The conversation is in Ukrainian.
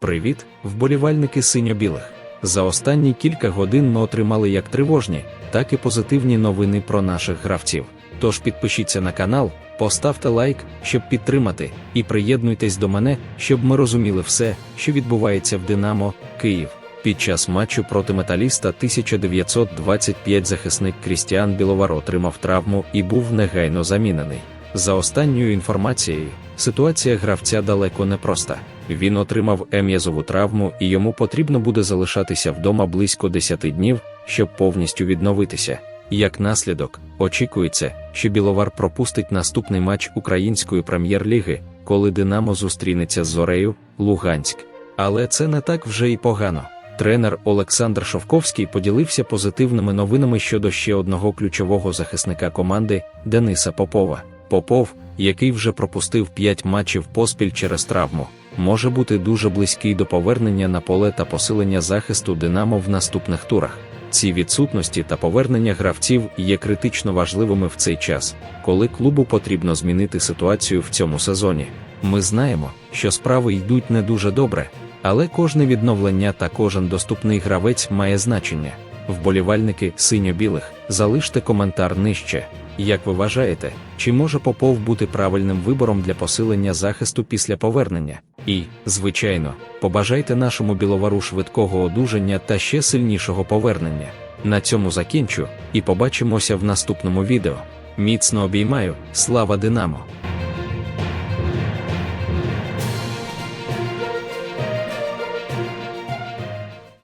Привіт, вболівальники синьо-білих. За останні кілька годин ми отримали як тривожні, так і позитивні новини про наших гравців. Тож підпишіться на канал, поставте лайк, щоб підтримати, і приєднуйтесь до мене, щоб ми розуміли все, що відбувається в Динамо, Київ. Під час матчу проти металіста 1925 захисник Крістіан Біловар отримав травму і був негайно замінений. За останньою інформацією, ситуація гравця далеко не проста. Він отримав ем'язову травму і йому потрібно буде залишатися вдома близько 10 днів, щоб повністю відновитися. Як наслідок, очікується, що Біловар пропустить наступний матч української прем'єр-ліги, коли Динамо зустрінеться з Зорею, Луганськ. Але це не так вже і погано. Тренер Олександр Шовковський поділився позитивними новинами щодо ще одного ключового захисника команди Дениса Попова. Попов, який вже пропустив 5 матчів поспіль через травму, може бути дуже близький до повернення на поле та посилення захисту Динамо в наступних турах. Ці відсутності та повернення гравців є критично важливими в цей час, коли клубу потрібно змінити ситуацію в цьому сезоні. Ми знаємо, що справи йдуть не дуже добре, але кожне відновлення та кожен доступний гравець має значення. Вболівальники синьо-білих, залиште коментар нижче. Як ви вважаєте, чи може Попов бути правильним вибором для посилення захисту після повернення? І, звичайно, побажайте нашому біловару швидкого одужання та ще сильнішого повернення. На цьому закінчу і побачимося в наступному відео. Міцно обіймаю, слава Динамо!